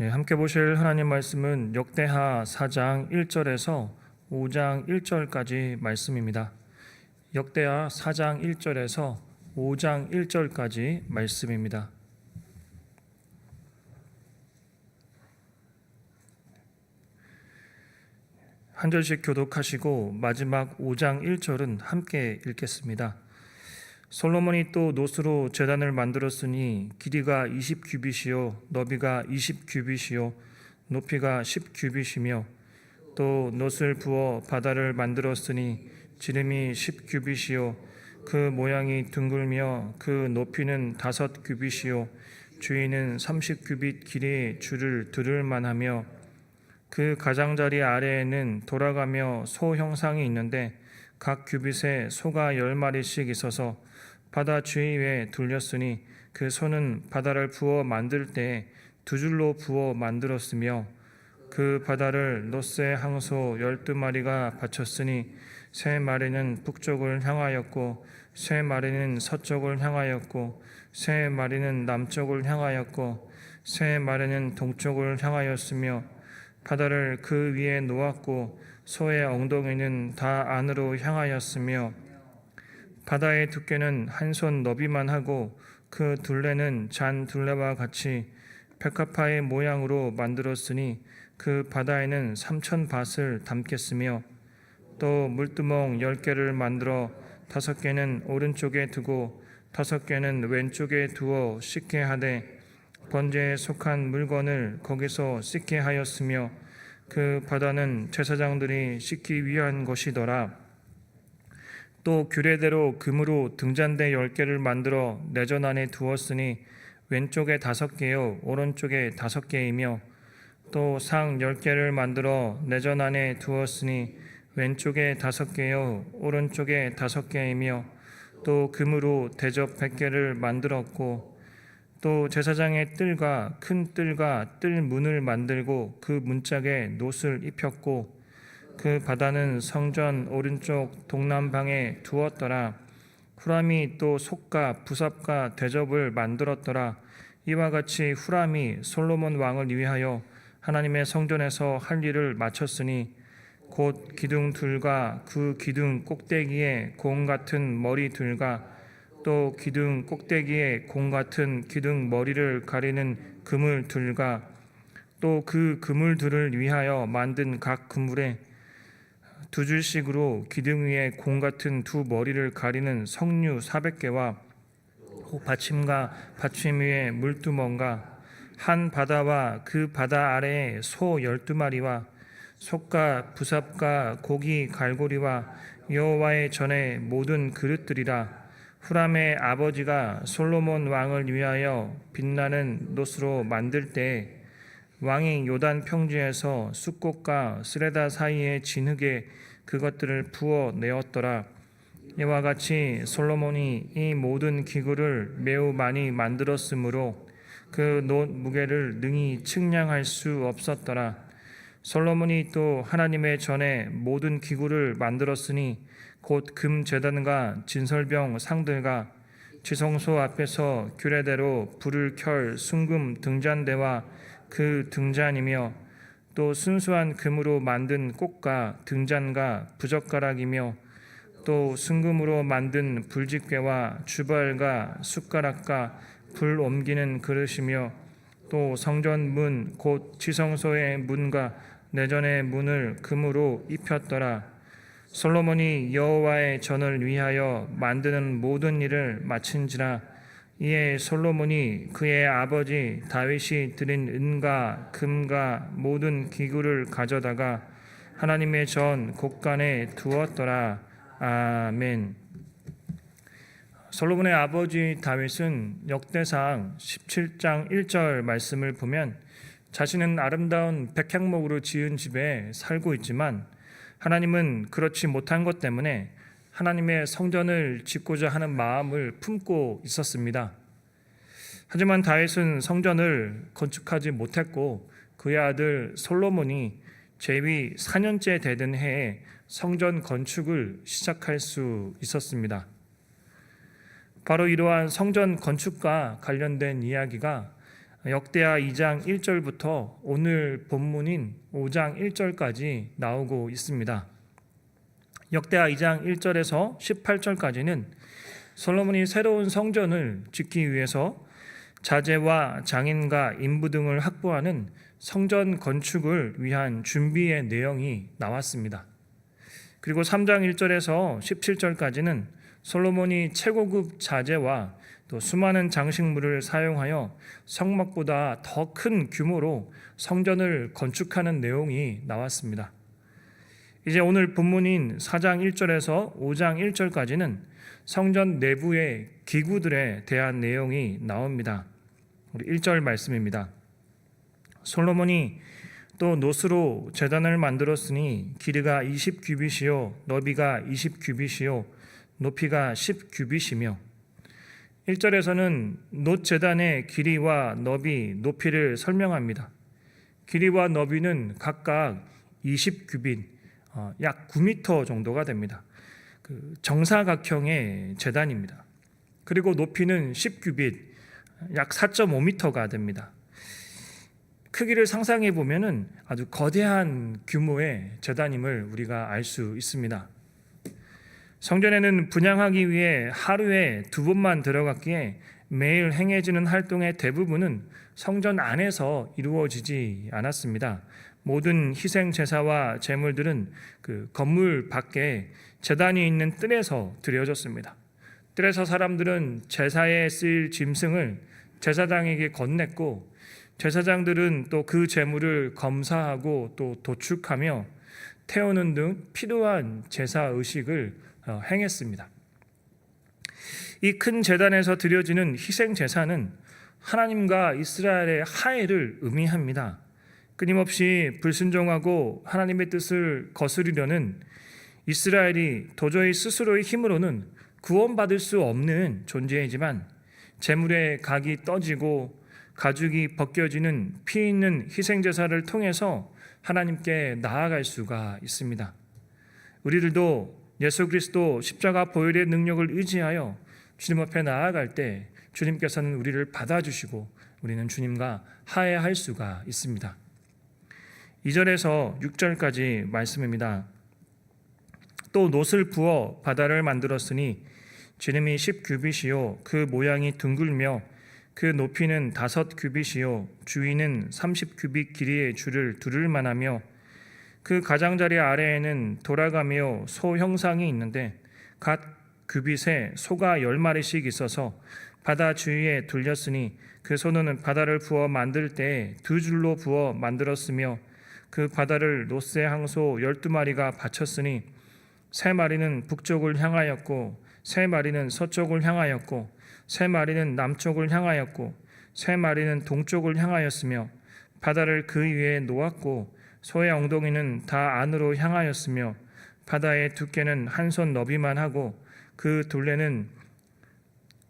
네, 함께 보실 하나님 말씀은 역대하 4장 1절에서 5장 1절까지 말씀입니다. 역대하 4장 1절에서 5장 1절까지 말씀입니다. 한 절씩 교독하시고 마지막 5장 1절은 함께 읽겠습니다. 솔로몬이 또 노스로 제단을 만들었으니 길이가 20 규빗이요 너비가 20 규빗이요 높이가 10 규빗이며 또 노스를 부어 바다를 만들었으니 지름이 10 규빗이요 그 모양이 둥글며 그 높이는 다섯 규빗이요 주위는 30 규빗 길이의 줄을 들을 만하며 그 가장자리 아래에는 돌아가며 소 형상이 있는데 각 규빗에 소가 열 마리씩 있어서 바다 주위에 둘렸으니 그 소는 바다를 부어 만들 때두 줄로 부어 만들었으며 그 바다를 노스의 항소 열두 마리가 바쳤으니 세 마리는 북쪽을 향하였고 세 마리는 서쪽을 향하였고 세 마리는 남쪽을 향하였고 세 마리는 동쪽을 향하였으며 바다를 그 위에 놓았고 소의 엉덩이는 다 안으로 향하였으며 바다의 두께는 한 손 너비만 하고 그 둘레는 잔 둘레와 같이 백합화의 모양으로 만들었으니 그 바다에는 삼천 밭을 담겠으며 또 물두멍 열 개를 만들어 다섯 개는 오른쪽에 두고 다섯 개는 왼쪽에 두어 씻게 하되 번제에 속한 물건을 거기서 씻게 하였으며 그 바다는 제사장들이 씻기 위한 것이더라. 또 규례대로 금으로 등잔대 열 개를 만들어 내전 안에 두었으니 왼쪽에 다섯 개요 오른쪽에 다섯 개이며 또 상 열 개를 만들어 내전 안에 두었으니 왼쪽에 다섯 개요 오른쪽에 다섯 개이며 또 금으로 대접 백 개를 만들었고 또 제사장의 뜰과 큰 뜰과 뜰 문을 만들고 그 문짝에 노을 입혔고 그 바다는 성전 오른쪽 동남방에 두었더라. 후람이 또 속과 부삽과 대접을 만들었더라. 이와 같이 후람이 솔로몬 왕을 위하여 하나님의 성전에서 할 일을 마쳤으니 곧 기둥 둘과 그 기둥 꼭대기에 공 같은 머리 둘과 또 기둥 꼭대기에 공 같은 기둥 머리를 가리는 그물 둘과 또 그 그물들을 위하여 만든 각 그물에 두 줄씩으로 기둥 위에 공 같은 두 머리를 가리는 석류 400개와 받침과 받침 위에 물두멍과 한 바다와 그 바다 아래에 소 12마리와 속과 부삽과 고기 갈고리와 여호와의 전에 모든 그릇들이라. 후람의 아버지가 솔로몬 왕을 위하여 빛나는 노스로 만들 때 왕이 요단 평지에서 숫꽃과 스레다 사이의 진흙에 그것들을 부어 내었더라. 이와 같이 솔로몬이 이 모든 기구를 매우 많이 만들었으므로 그노 무게를 능히 측량할 수 없었더라. 솔로몬이 또 하나님의 전에 모든 기구를 만들었으니 곧 금 제단과 진설병 상들과 지성소 앞에서 규례대로 불을 켤 순금 등잔대와 그 등잔이며 또 순수한 금으로 만든 꽃과 등잔과 부젓가락이며 또 순금으로 만든 불집게와 주발과 숟가락과 불 옮기는 그릇이며 또 성전 문 곧 지성소의 문과 내전의 문을 금으로 입혔더라. 솔로몬이 여호와의 전을 위하여 만드는 모든 일을 마친지라 이에 솔로몬이 그의 아버지 다윗이 드린 은과 금과 모든 기구를 가져다가 하나님의 전 곳간에 두었더라. 아멘. 솔로몬의 아버지 다윗은 역대상 17장 1절 말씀을 보면 자신은 아름다운 백향목으로 지은 집에 살고 있지만 하나님은 그렇지 못한 것 때문에 하나님의 성전을 짓고자 하는 마음을 품고 있었습니다. 하지만 다윗은 성전을 건축하지 못했고 그의 아들 솔로몬이 제위 4년째 되던 해에 성전 건축을 시작할 수 있었습니다. 바로 이러한 성전 건축과 관련된 이야기가 역대하 2장 1절부터 오늘 본문인 5장 1절까지 나오고 있습니다. 역대하 2장 1절에서 18절까지는 솔로몬이 새로운 성전을 짓기 위해서 자재와 장인과 인부 등을 확보하는 성전 건축을 위한 준비의 내용이 나왔습니다. 그리고 3장 1절에서 17절까지는 솔로몬이 최고급 자재와 또 수많은 장식물을 사용하여 성막보다 더 큰 규모로 성전을 건축하는 내용이 나왔습니다. 이제 오늘 본문인 4장 1절에서 5장 1절까지는 성전 내부의 기구들에 대한 내용이 나옵니다. 우리 1절 말씀입니다. 솔로몬이 또 노스로 제단을 만들었으니 길이가 20규빗이요 너비가 20규빗이요 높이가 10규빗이며 1절에서는 노 제단의 길이와 너비, 높이를 설명합니다. 길이와 너비는 각각 20규빗, 어, 약 9m 정도가 됩니다. 그 정사각형의 재단입니다. 그리고 높이는 10규빗, 약 4.5m가 됩니다. 크기를 상상해 보면은 아주 거대한 규모의 재단임을 우리가 알 수 있습니다. 성전에는 분양하기 위해 하루에 두 번만 들어갔기에 매일 행해지는 활동의 대부분은 성전 안에서 이루어지지 않았습니다. 모든 희생 제사와 제물들은 그 건물 밖에 제단이 있는 뜰에서 드려졌습니다. 뜰에서 사람들은 제사에 쓰일 짐승을 제사장에게 건넸고 제사장들은 또 그 제물을 검사하고 또 도축하며 태우는 등 필요한 제사 의식을 어, 행했습니다. 이큰 제단에서 드려지는 희생 제사는 하나님과 이스라엘의 화해를 의미합니다. 끊임없이 불순종하고 하나님의 뜻을 거스르려는 이스라엘이 도저히 스스로의 힘으로는 구원받을 수 없는 존재이지만 재물의 각이 떠지고 가죽이 벗겨지는 피 있는 희생 제사를 통해서 하나님께 나아갈 수가 있습니다. 우리들도 예수 그리스도 십자가 보혈의 능력을 의지하여 주님 앞에 나아갈 때 주님께서는 우리를 받아주시고 우리는 주님과 화해할 수가 있습니다. 2절에서 6절까지 말씀입니다. 또 놋을 부어 바다를 만들었으니 지름이 10규빗이요 그 모양이 둥글며 그 높이는 다섯 규빗이요 주위는 30규빗 길이의 줄을 두를 만하며 그 가장자리 아래에는 돌아가며 소 형상이 있는데 각 규빗에 소가 열 마리씩 있어서 바다 주위에 둘렸으니 그 소는 바다를 부어 만들 때 두 줄로 부어 만들었으며 그 바다를 노세 항소 열두 마리가 바쳤으니 세 마리는 북쪽을 향하였고 세 마리는 서쪽을 향하였고 세 마리는 남쪽을 향하였고 세 마리는 동쪽을 향하였으며 바다를 그 위에 놓았고 소의 엉덩이는 다 안으로 향하였으며 바다의 두께는 한 손 너비만 하고 그 둘레는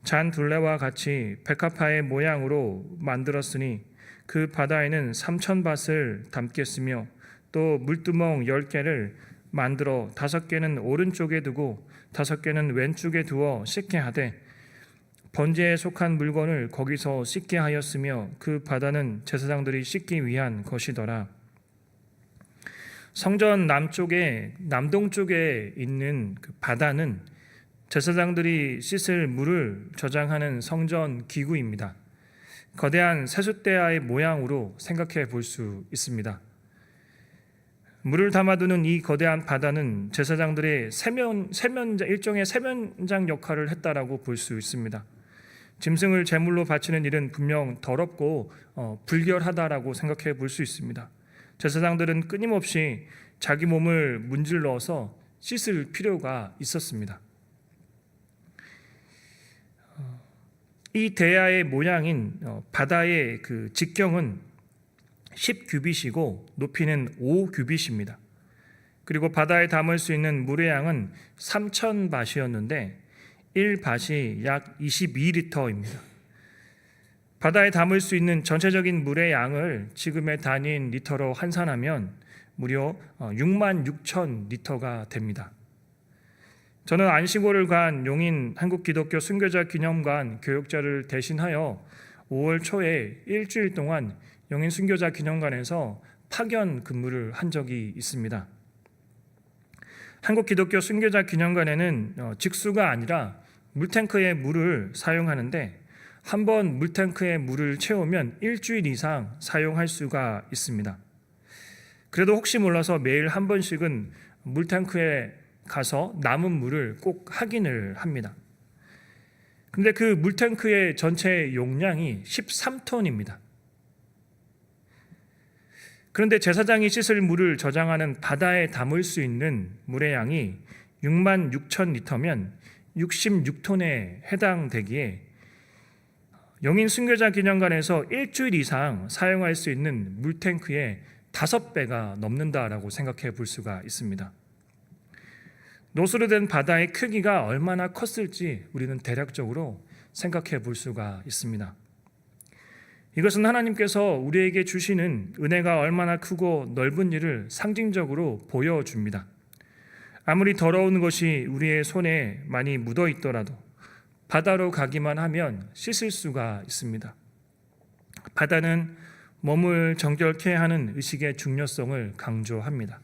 잔 둘레와 같이 백합화의 모양으로 만들었으니 그 바다에는 삼천 밭을 담겠으며 또 물두멍 열 개를 만들어 다섯 개는 오른쪽에 두고 다섯 개는 왼쪽에 두어 씻게 하되 번제에 속한 물건을 거기서 씻게 하였으며 그 바다는 제사장들이 씻기 위한 것이더라. 성전 남쪽에 남동쪽에 있는 그 바다는 제사장들이 씻을 물을 저장하는 성전 기구입니다. 거대한 세숫대야의 모양으로 생각해 볼 수 있습니다. 물을 담아두는 이 거대한 바다는 제사장들의 세면 세면 일종의 세면장 역할을 했다라고 볼 수 있습니다. 짐승을 제물로 바치는 일은 분명 더럽고 어, 불결하다라고 생각해 볼 수 있습니다. 제사장들은 끊임없이 자기 몸을 문질러서 씻을 필요가 있었습니다. 이 대야의 모양인 어, 바다의 그 직경은 10규빗이고 높이는 5규빗입니다. 그리고 바다에 담을 수 있는 물의 양은 3천 바시였는데 1밭이 약 22리터입니다. 바다에 담을 수 있는 전체적인 물의 양을 지금의 단위인 리터로 환산하면 무려 6만 어, 6천 리터가 됩니다. 저는 안시고를 간 용인 한국기독교 순교자 기념관 교육자를 대신하여 5월 초에 일주일 동안 영인 순교자 기념관에서 파견 근무를 한 적이 있습니다. 한국 기독교 순교자 기념관에는 어, 직수가 아니라 물탱크에 물을 사용하는데 한 번 물탱크에 물을 채우면 일주일 이상 사용할 수가 있습니다. 그래도 혹시 몰라서 매일 한 번씩은 물탱크에 가서 남은 물을 꼭 확인을 합니다. 근데 그 물탱크의 전체 용량이 13톤입니다. 그런데 제사장이 씻을 물을 저장하는 바다에 담을 수 있는 물의 양이 6만 6천 리터면 66톤에 해당되기에 영인 순교자 기념관에서 일주일 이상 사용할 수 있는 물탱크의 다섯 배가 넘는다라고 생각해 볼 수가 있습니다. 노수로 된 바다의 크기가 얼마나 컸을지 우리는 대략적으로 생각해 볼 수가 있습니다. 이것은 하나님께서 우리에게 주시는 은혜가 얼마나 크고 넓은 일을 상징적으로 보여줍니다. 아무리 더러운 것이 우리의 손에 많이 묻어 있더라도 바다로 가기만 하면 씻을 수가 있습니다. 바다는 몸을 정결케 하는 의식의 중요성을 강조합니다.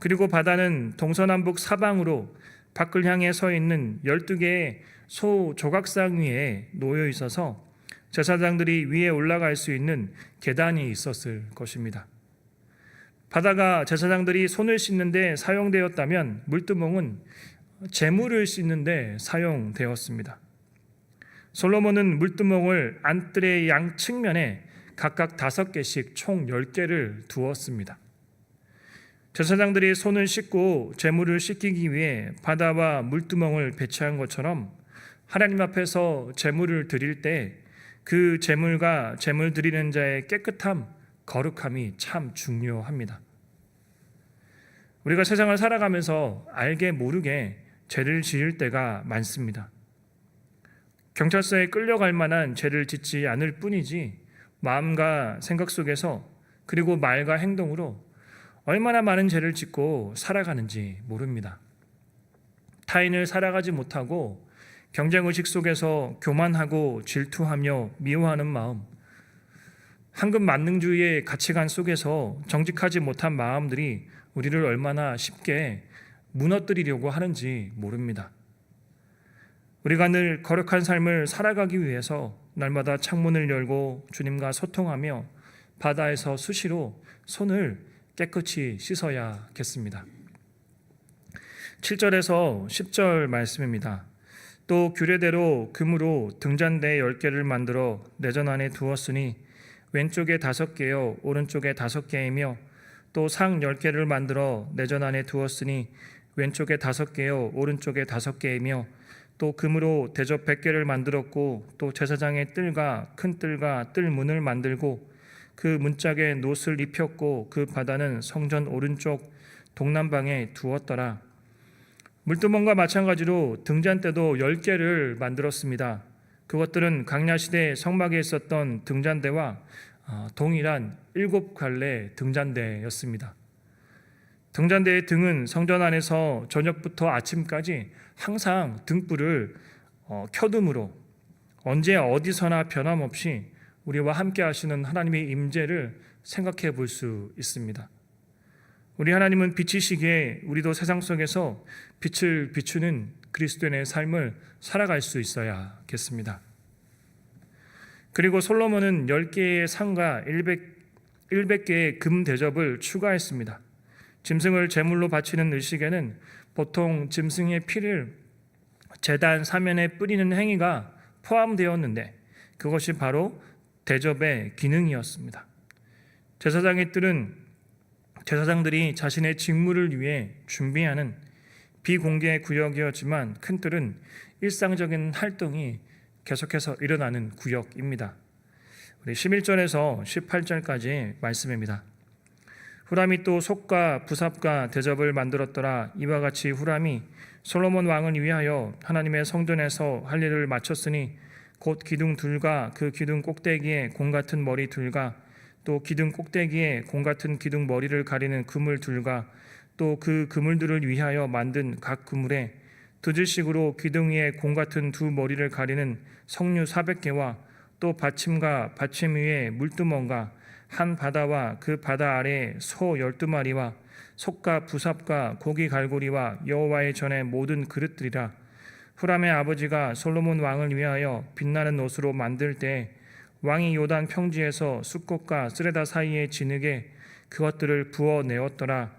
그리고 바다는 동서남북 사방으로 밖을 향해 서 있는 12개의 소 조각상 위에 놓여 있어서 제사장들이 위에 올라갈 수 있는 계단이 있었을 것입니다. 바다가 제사장들이 손을 씻는데 사용되었다면 물두멍은 재물을 씻는데 사용되었습니다. 솔로몬은 물두멍을 안뜰의 양측면에 각각 다섯 개씩 총 열 개를 두었습니다. 제사장들이 손을 씻고 재물을 씻기기 위해 바다와 물두멍을 배치한 것처럼 하나님 앞에서 재물을 드릴 때 그 재물과 재물 드리는 자의 깨끗함, 거룩함이 참 중요합니다. 우리가 세상을 살아가면서 알게 모르게 죄를 지을 때가 많습니다. 경찰서에 끌려갈 만한 죄를 짓지 않을 뿐이지 마음과 생각 속에서 그리고 말과 행동으로 얼마나 많은 죄를 짓고 살아가는지 모릅니다. 타인을 살아가지 못하고 경쟁 의식 속에서 교만하고 질투하며 미워하는 마음, 황금 만능주의의 가치관 속에서 정직하지 못한 마음들이 우리를 얼마나 쉽게 무너뜨리려고 하는지 모릅니다. 우리가 늘 거룩한 삶을 살아가기 위해서 날마다 창문을 열고 주님과 소통하며 바다에서 수시로 손을 깨끗이 씻어야겠습니다. 7절에서 10절 말씀입니다. 또 규례대로 금으로 등잔대 10개를 만들어 내전 안에 두었으니 왼쪽에 다섯 개요 오른쪽에 다섯 개이며 또 상 10개를 만들어 내전 안에 두었으니 왼쪽에 다섯 개요 오른쪽에 다섯 개이며 또 금으로 대접 100개를 만들었고 또 제사장의 뜰과 큰 뜰과 뜰 문을 만들고 그 문짝에 노을 입혔고 그 바다는 성전 오른쪽 동남방에 두었더라 물두멍과 마찬가지로 등잔대도 10개를 만들었습니다. 그것들은 강야 시대 성막에 있었던 등잔대와 어, 동일한 일곱 갈래 등잔대였습니다. 등잔대의 등은 성전 안에서 저녁부터 아침까지 항상 등불을 어, 켜둠으로 언제 어디서나 변함없이 우리와 함께 하시는 하나님의 임재를 생각해 볼 수 있습니다. 우리 하나님은 빛이시기에 우리도 세상 속에서 빛을 비추는 그리스도인의 삶을 살아갈 수 있어야겠습니다. 그리고 솔로몬은 10개의 상과 100, 100 개의 금 대접을 추가했습니다. 짐승을 제물로 바치는 의식에는 보통 짐승의 피를 재단 사면에 뿌리는 행위가 포함되었는데 그것이 바로 대접의 기능이었습니다. 제사장의 뜰은 제사장들이 자신의 직무를 위해 준비하는 비공개 구역이었지만 큰 뜰은 일상적인 활동이 계속해서 일어나는 구역입니다. 우리 11절에서 18절까지 말씀입니다. 후람이 또 속과 부삽과 대접을 만들었더라 이와 같이 후람이 솔로몬 왕을 위하여 하나님의 성전에서 할 일을 마쳤으니 곧 기둥 둘과 그 기둥 꼭대기에 공 같은 머리 둘과 또 기둥 꼭대기에 공 같은 기둥 머리를 가리는 그물 둘과 또 그 그물들을 위하여 만든 각 그물에 두질식으로 기둥 위에 공 같은 두 머리를 가리는 석류 400개와 또 받침과 받침 위에 물두멍과 한 바다와 그 바다 아래 소 열두 마리와 속과 부삽과 고기 갈고리와 여호와의 전의 모든 그릇들이라 후람의 아버지가 솔로몬 왕을 위하여 빛나는 옷으로 만들 때 왕이 요단 평지에서 숫꽃과 쓰레다 사이에 진흙에 그것들을 부어 내었더라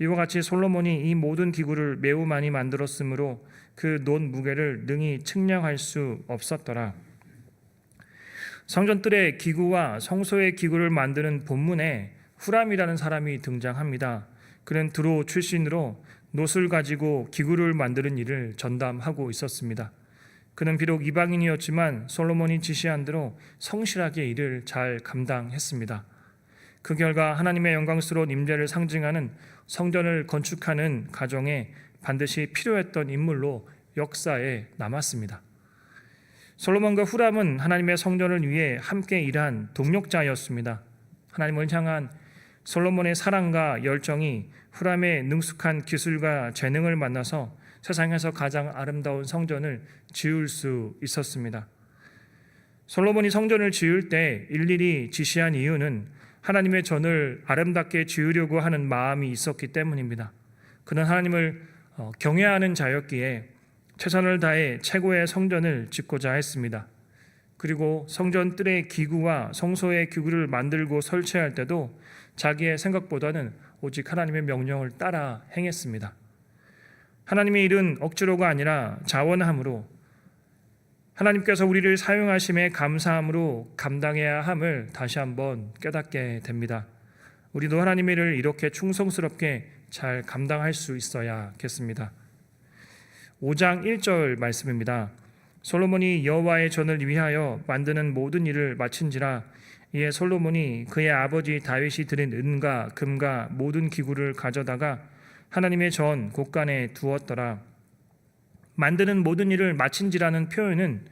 이와 같이 솔로몬이 이 모든 기구를 매우 많이 만들었으므로 그 논 무게를 능히 측량할 수 없었더라. 성전뜰의 기구와 성소의 기구를 만드는 본문에 후람이라는 사람이 등장합니다. 그는 드로 출신으로 놋을 가지고 기구를 만드는 일을 전담하고 있었습니다. 그는 비록 이방인이었지만 솔로몬이 지시한 대로 성실하게 일을 잘 감당했습니다. 그 결과 하나님의 영광스러운 임재를 상징하는 성전을 건축하는 과정에 반드시 필요했던 인물로 역사에 남았습니다. 솔로몬과 후람은 하나님의 성전을 위해 함께 일한 동력자였습니다. 하나님을 향한 솔로몬의 사랑과 열정이 후람의 능숙한 기술과 재능을 만나서 세상에서 가장 아름다운 성전을 지을 수 있었습니다. 솔로몬이 성전을 지을 때 일일이 지시한 이유는 하나님의 전을 아름답게 지으려고 하는 마음이 있었기 때문입니다. 그는 하나님을 어, 경외하는 자였기에 최선을 다해 최고의 성전을 짓고자 했습니다. 그리고 성전 뜰의 기구와 성소의 기구를 만들고 설치할 때도 자기의 생각보다는 오직 하나님의 명령을 따라 행했습니다. 하나님의 일은 억지로가 아니라 자원함으로 하나님께서 우리를 사용하심에 감사함으로 감당해야 함을 다시 한번 깨닫게 됩니다. 우리도 하나님의 일을 이렇게 충성스럽게 잘 감당할 수 있어야겠습니다. 5장 1절 말씀입니다. 솔로몬이 여호와의 전을 위하여 만드는 모든 일을 마친지라 이에 솔로몬이 그의 아버지 다윗이 드린 은과 금과 모든 기구를 가져다가 하나님의 전 곳간에 두었더라. 만드는 모든 일을 마친지라는 표현은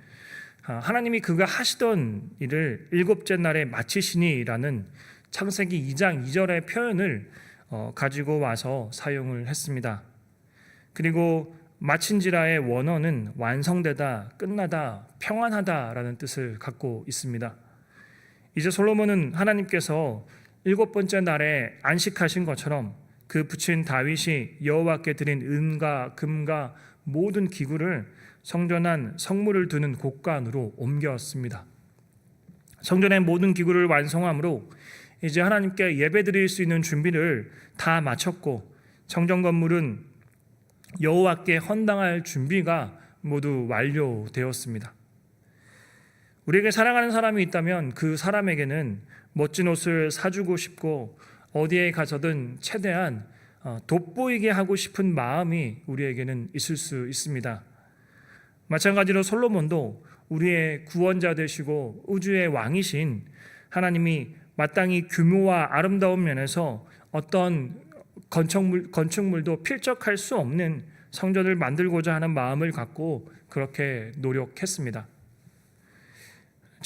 아, 하나님이 그가 하시던 일을 일곱째 날에 마치시니라는 창세기 2장 2절의 표현을 어, 가지고 와서 사용을 했습니다. 그리고 마친지라의 원어는 완성되다, 끝나다, 평안하다라는 뜻을 갖고 있습니다. 이제 솔로몬은 하나님께서 일곱 번째 날에 안식하신 것처럼 그 부친 다윗이 여호와께 드린 은과 금과 모든 기구를 성전한 성물을 두는 곳간으로 옮겼습니다. 성전의 모든 기구를 완성함으로 이제 하나님께 예배드릴 수 있는 준비를 다 마쳤고 성전 건물은 여호와께 헌당할 준비가 모두 완료되었습니다. 우리에게 사랑하는 사람이 있다면 그 사람에게는 멋진 옷을 사주고 싶고 어디에 가서든 최대한 어, 돋보이게 하고 싶은 마음이 우리에게는 있을 수 있습니다. 마찬가지로 솔로몬도 우리의 구원자 되시고 우주의 왕이신 하나님이 마땅히 규모와 아름다운 면에서 어떤 건축물, 건축물도 필적할 수 없는 성전을 만들고자 하는 마음을 갖고 그렇게 노력했습니다.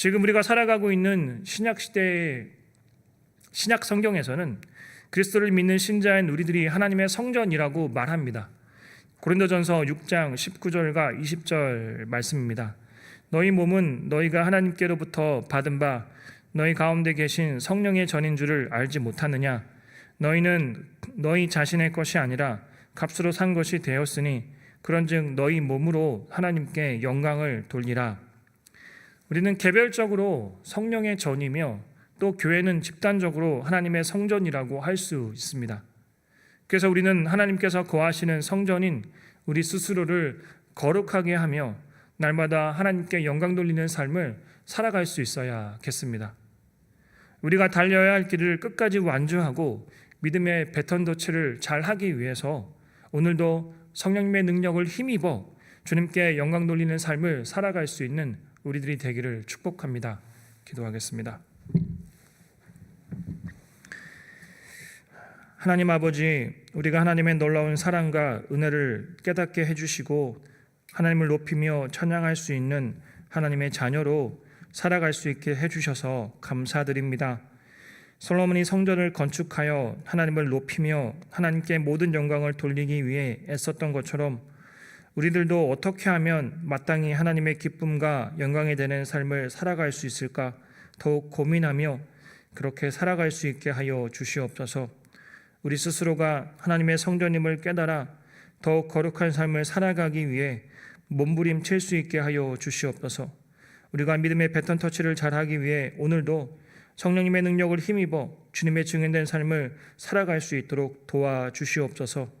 지금 우리가 살아가고 있는 신약 시대의 신약 성경에서는 그리스도를 믿는 신자인 우리들이 하나님의 성전이라고 말합니다. 고린도전서 6장 19절과 20절 말씀입니다. 너희 몸은 너희가 하나님께로부터 받은 바 너희 가운데 계신 성령의 전인 줄을 알지 못하느냐? 너희는 너희 자신의 것이 아니라 값으로 산 것이 되었으니 그런즉 너희 몸으로 하나님께 영광을 돌리라. 우리는 개별적으로 성령의 전이며 또 교회는 집단적으로 하나님의 성전이라고 할 수 있습니다. 그래서 우리는 하나님께서 거하시는 성전인 우리 스스로를 거룩하게 하며 날마다 하나님께 영광 돌리는 삶을 살아갈 수 있어야겠습니다. 우리가 달려야 할 길을 끝까지 완주하고 믿음의 배턴 도치를 잘 하기 위해서 오늘도 성령님의 능력을 힘입어 주님께 영광 돌리는 삶을 살아갈 수 있는 우리들이 되기를 축복합니다. 기도하겠습니다. 하나님 아버지, 우리가 하나님의 놀라운 사랑과 은혜를 깨닫게 해주시고 하나님을 높이며 찬양할 수 있는 하나님의 자녀로 살아갈 수 있게 해주셔서 감사드립니다. 솔로몬이 성전을 건축하여 하나님을 높이며 하나님께 모든 영광을 돌리기 위해 애썼던 것처럼 우리들도 어떻게 하면 마땅히 하나님의 기쁨과 영광이 되는 삶을 살아갈 수 있을까 더욱 고민하며 그렇게 살아갈 수 있게 하여 주시옵소서. 우리 스스로가 하나님의 성전임을 깨달아 더욱 거룩한 삶을 살아가기 위해 몸부림칠 수 있게 하여 주시옵소서. 우리가 믿음의 패턴 터치를 잘하기 위해 오늘도 성령님의 능력을 힘입어 주님의 증인된 삶을 살아갈 수 있도록 도와 주시옵소서.